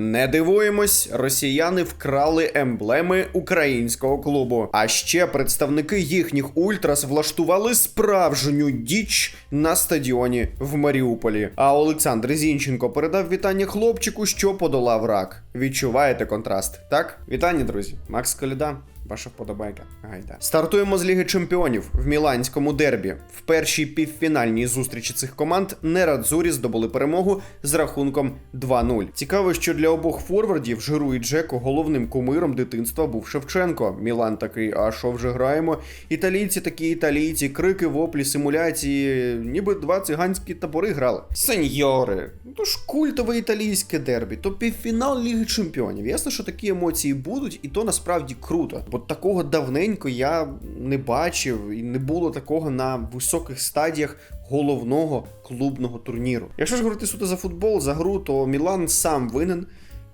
Не дивуємось, росіяни вкрали емблеми українського клубу. А ще представники їхніх ультрас влаштували справжню діч на стадіоні в Маріуполі. А Олександр Зінченко передав вітання хлопчику, що подолав рак. Відчуваєте контраст? Так? Вітання, друзі. Макс Коляда. Ваша вподобайка. Гайда. Стартуємо з Ліги Чемпіонів в міланському дербі. В першій півфінальній зустрічі цих команд Нерадзурі здобули перемогу з рахунком 2-0. Цікаво, що для обох форвардів Жиру і Джеко головним кумиром дитинства був Шевченко. Мілан такий, а що вже граємо? Італійці такі італійці, крики, воплі, симуляції, ніби два циганські табори грали. Сеньори, ну то ж культове італійське дербі, то півфінал Ліги Чемпіонів. Ясно, що такі емоції будуть, і то насправді круто. Бо такого давненько я не бачив і не було такого на високих стадіях головного клубного турніру. Якщо ж говорити суто за футбол, за гру, то Мілан сам винен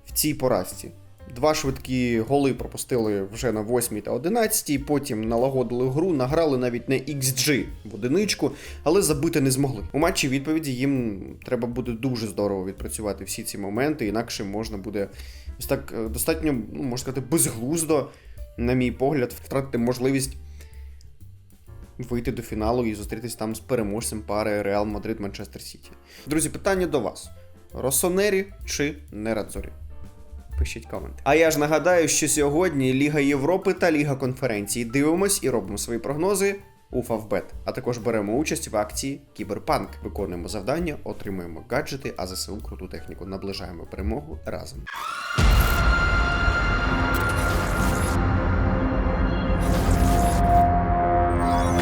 в цій поразці. Два швидкі голи пропустили вже на 8 та 11, потім налагодили гру, награли навіть не XG в одиничку, але забити не змогли. У матчі відповіді їм треба буде дуже здорово відпрацювати всі ці моменти, інакше можна буде ось так е, достатньо, ну можна сказати, безглуздо, на мій погляд, втратити можливість вийти до фіналу і зустрітись там з переможцем пари Реал Мадрид Манчестер Сіті. Друзі, питання до вас: Росонері чи Нерадзорі? Пишіть коменти. А я ж нагадаю, що сьогодні Ліга Європи та Ліга конференції дивимось і робимо свої прогнози у Фавбет. А також беремо участь в акції Кіберпанк. Виконуємо завдання, отримуємо гаджети, а ЗСУ круту техніку. Наближаємо перемогу разом.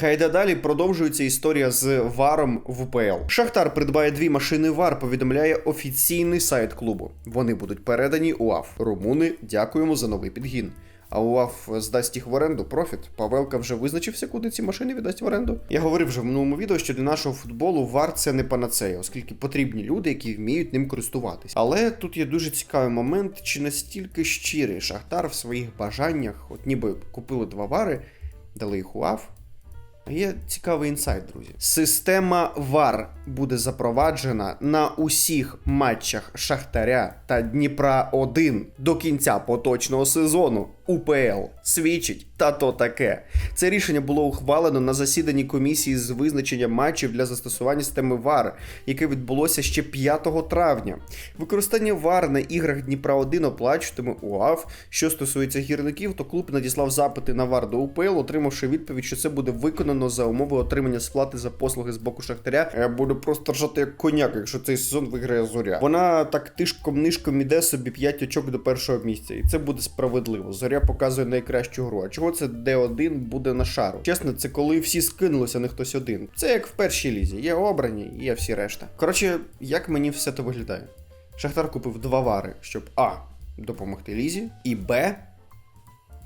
Гайда далі продовжується історія з варом в УПЛ. Шахтар придбає дві машини вар, повідомляє офіційний сайт клубу. Вони будуть передані УАФ. Румуни дякуємо за новий підгін. А УАФ здасть їх в оренду. Профіт. Павелка вже визначився, куди ці машини віддасть в оренду. Я говорив вже в минулому відео, що для нашого футболу вар це не панацея, оскільки потрібні люди, які вміють ним користуватись. Але тут є дуже цікавий момент, чи настільки щирий Шахтар в своїх бажаннях, от ніби купили два вари, дали їх УАФ. Є цікавий інсайт, друзі. Система ВАР буде запроваджена на усіх матчах Шахтаря та Дніпра 1 до кінця поточного сезону. УПЛ свідчить та то таке. Це рішення було ухвалено на засіданні комісії з визначення матчів для застосування системи VAR, яке відбулося ще 5 травня. Використання VAR на іграх Дніпра 1 оплачуватиме УАФ. Що стосується гірників, то клуб надіслав запити на VAR до УПЛ, отримавши відповідь, що це буде виконано за умови отримання сплати за послуги з боку Шахтаря. Я буду просто ржати як коняк, якщо цей сезон виграє зоря. Вона так тишком нишком іде собі 5 очок до першого місця, і це буде справедливо. Зоря показує найкращу гру. А чого це Д1 буде на шару? Чесно, це коли всі скинулися, не хтось один. Це як в першій лізі. Є обрані, є всі решта. Коротше, як мені все це виглядає? Шахтар купив два вари, щоб А. Допомогти лізі, і Б.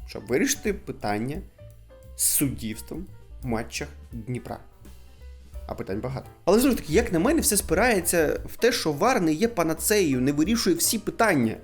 Щоб вирішити питання з суддівством в матчах Дніпра. А питань багато. Але знову ж таки, як на мене, все спирається в те, що вар не є панацеєю, не вирішує всі питання.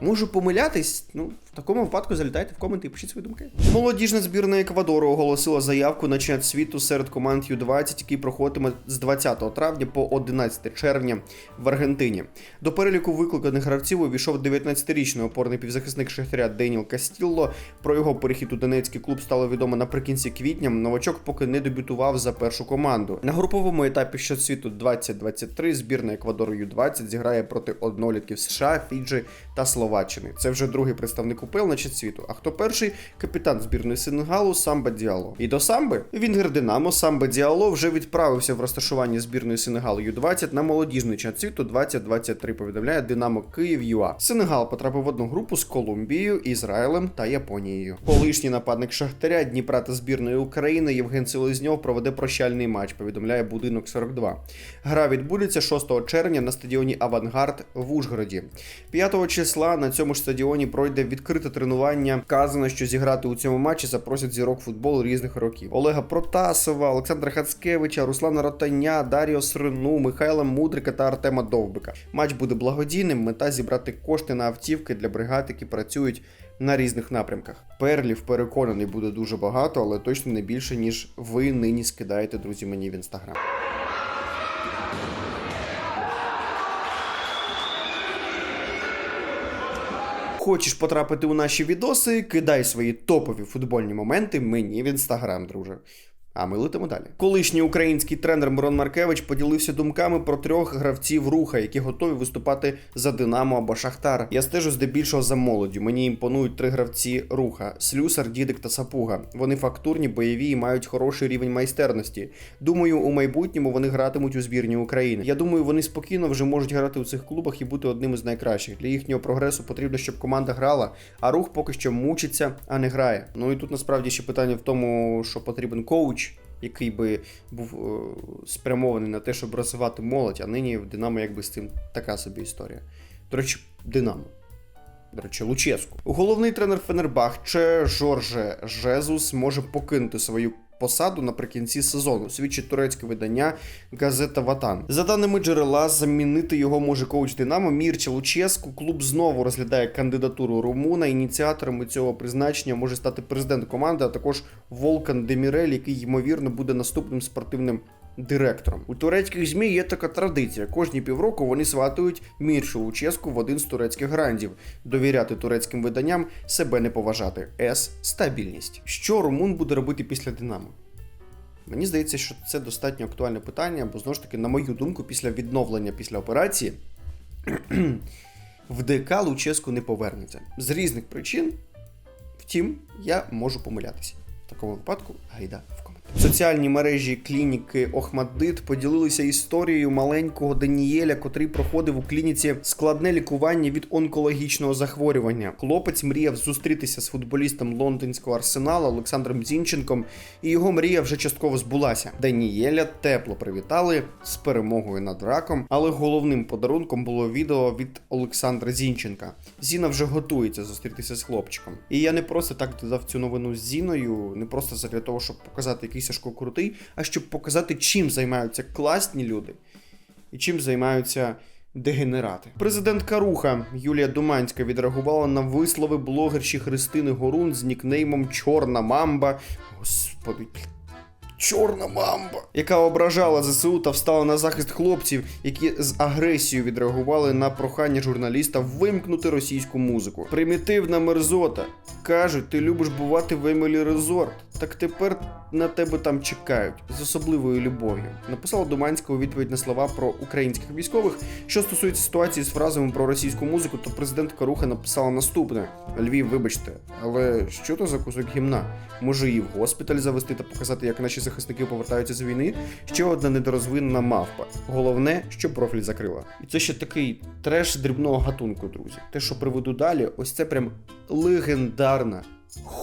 Можу помилятись, ну, такому випадку залітайте в коменти і пишіть свої думки. Молодіжна збірна Еквадору оголосила заявку на чемпіонат світу серед команд Ю-20, який проходитиме з 20 травня по 11 червня в Аргентині. До переліку викликаних гравців увійшов 19-річний опорний півзахисник Шахтаря Деніел Кастілло. Про його перехід у Донецький клуб стало відомо наприкінці квітня. Новачок поки не дебютував за першу команду. На груповому етапі світу 2023 збірна Еквадору Ю-20 зіграє проти однолітків США, Фіджі та Словаччини. Це вже другий представник УПЛ на світу. А хто перший? Капітан збірної Сенегалу Самба Діало. І до Самби Вінгер Динамо Самба Діало вже відправився в розташування збірної Сенегалу Ю-20 на молодіжний чемпіонат світу 2023, повідомляє Динамо Київ ЮА. Сенегал потрапив в одну групу з Колумбією, Ізраїлем та Японією. Колишній нападник Шахтаря Дніпра та збірної України Євген Селезньов проведе прощальний матч, повідомляє будинок 42. Гра відбудеться 6 червня на стадіоні Авангард в Ужгороді. 5 числа на цьому ж стадіоні пройде відкрите тренування. Вказано, що зіграти у цьому матчі запросять зірок футболу різних років: Олега Протасова, Олександра Хацкевича, Руслана Ротаня, Даріо Срину, Михайла Мудрика та Артема Довбика. Матч буде благодійним. Мета зібрати кошти на автівки для бригад, які працюють на різних напрямках. Перлів переконаний буде дуже багато, але точно не більше, ніж ви нині скидаєте, друзі, мені в інстаграм. Хочеш потрапити у наші відоси, кидай свої топові футбольні моменти мені в інстаграм, друже. А ми летимо далі. Колишній український тренер Мирон Маркевич поділився думками про трьох гравців руха, які готові виступати за Динамо або Шахтар. Я стежу здебільшого за молоддю. Мені імпонують три гравці руха: Слюсар, Дідик та Сапуга. Вони фактурні, бойові і мають хороший рівень майстерності. Думаю, у майбутньому вони гратимуть у збірні України. Я думаю, вони спокійно вже можуть грати у цих клубах і бути одним із найкращих. Для їхнього прогресу потрібно, щоб команда грала, а рух поки що мучиться, а не грає. Ну і тут насправді ще питання в тому, що потрібен коуч який би був е, спрямований на те, щоб розвивати молодь, а нині в Динамо якби з цим така собі історія. До речі, Динамо. До речі, Луческу. Головний тренер Фенербахче Жорже Жезус може покинути свою посаду наприкінці сезону, свідчить турецьке видання Газета Ватан. За даними джерела, замінити його може коуч Динамо Мірча Луческу. Клуб знову розглядає кандидатуру Румуна. Ініціаторами цього призначення може стати президент команди, а також Волкан Демірель, який ймовірно буде наступним спортивним директором. У турецьких змі є така традиція. Кожні півроку вони сватують Міршу Луческу в один з турецьких грандів. Довіряти турецьким виданням себе не поважати. С. Стабільність. Що Румун буде робити після Динамо? Мені здається, що це достатньо актуальне питання, бо знову ж таки, на мою думку, після відновлення після операції в ДК Луческу не повернеться з різних причин. Втім, я можу помилятися. В такому випадку гайда в коментарі. Соціальні мережі клініки Охмаддит поділилися історією маленького Данієля, котрий проходив у клініці складне лікування від онкологічного захворювання. Хлопець мріяв зустрітися з футболістом лондонського арсеналу Олександром Зінченком, і його мрія вже частково збулася. Данієля тепло привітали з перемогою над раком, але головним подарунком було відео від Олександра Зінченка. Зіна вже готується зустрітися з хлопчиком. І я не просто так додав цю новину з Зіною, не просто для того, щоб показати який Сашко крутий, а щоб показати, чим займаються класні люди і чим займаються дегенерати. Президентка Руха Юлія Думанська відреагувала на вислови блогерші Христини Горун з нікнеймом Чорна Мамба. Господи. Чорна мамба, яка ображала ЗСУ та встала на захист хлопців, які з агресією відреагували на прохання журналіста вимкнути російську музику. Примітивна мерзота. Кажуть, ти любиш бувати в Емілі Резорт. Так тепер на тебе там чекають з особливою любов'ю. Написала Думанська у відповідь на слова про українських військових. Що стосується ситуації з фразами про російську музику, то президентка Руха написала наступне: Львів, вибачте, але що то за кусок гімна? Може її в госпіталь завести та показати, як наші захисники повертаються з війни? Ще одна недорозвинена мавпа. Головне, що профіль закрила. І це ще такий треш дрібного гатунку, друзі. Те, що приведу далі, ось це прям легендарна.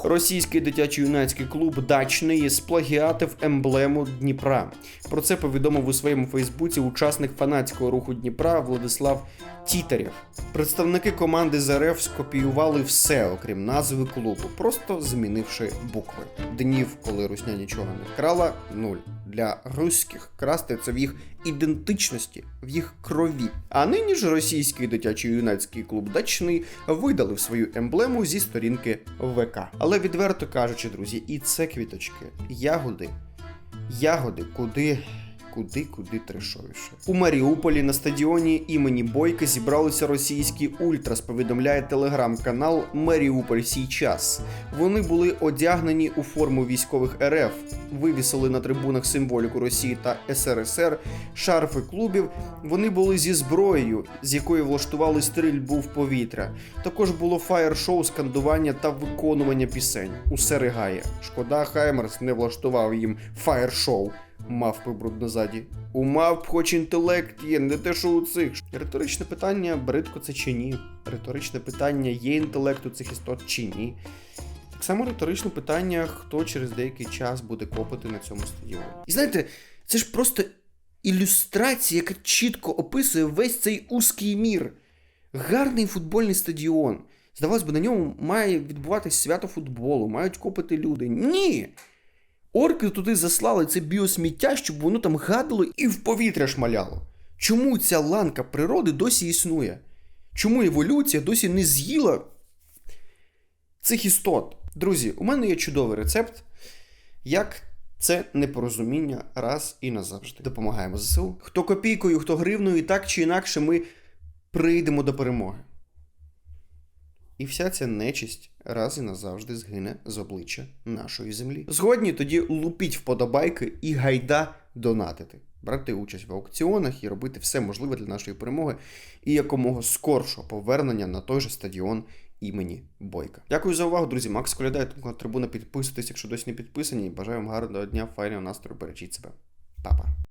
Російський дитячо-юнацький клуб Дачний сплагіатив емблему Дніпра. Про це повідомив у своєму Фейсбуці учасник фанатського руху Дніпра Владислав Тітарєв. Представники команди з РФ скопіювали все, окрім назви клубу, просто змінивши букви. Днів, коли Русня нічого не вкрала, нуль. Для руських красти це в їх ідентичності, в їх крові. А нині ж російський дитячо-юнацький клуб Дачний видалив свою емблему зі сторінки ВК. Але відверто кажучи, друзі, і це квіточки, ягоди, ягоди, куди куди куди трешовіше. У Маріуполі на стадіоні імені Бойка зібралися російські ультрас. Повідомляє телеграм-канал Маріуполь Сій час. Вони були одягнені у форму військових РФ, вивісили на трибунах символіку Росії та СРСР, шарфи клубів. Вони були зі зброєю, з якої влаштували стрільбу в повітря. Також було фаєр-шоу, скандування та виконування пісень. Усе ригає. Шкода, Хаймерс не влаштував їм фаєр-шоу. Мавпи бруднозаді. У мавп хоч інтелект є, не те, що у цих. Риторичне питання, бридко це чи ні. Риторичне питання, є інтелект у цих істот чи ні. Так само риторичне питання, хто через деякий час буде копати на цьому стадіоні. І знаєте, це ж просто ілюстрація, яка чітко описує весь цей узкий мір. Гарний футбольний стадіон. Здавалось би, на ньому має відбуватись свято футболу, мають копити люди. Ні! Орки туди заслали це біосміття, щоб воно там гадало і в повітря шмаляло. Чому ця ланка природи досі існує? Чому еволюція досі не з'їла цих істот? Друзі, у мене є чудовий рецепт, як це непорозуміння раз і назавжди. Допомагаємо ЗСУ. Хто копійкою, хто гривною, так чи інакше ми прийдемо до перемоги. І вся ця нечисть раз і назавжди згине з обличчя нашої землі. Згодні тоді лупіть вподобайки і гайда донатити, брати участь в аукціонах і робити все можливе для нашої перемоги і якомога скоршого повернення на той же стадіон імені Бойка. Дякую за увагу, друзі. Макс Колядай, трибуна. Підписуйтесь, якщо досі не підписані. Бажаю вам гарного дня, файного настрою, бережіть себе. Па-па.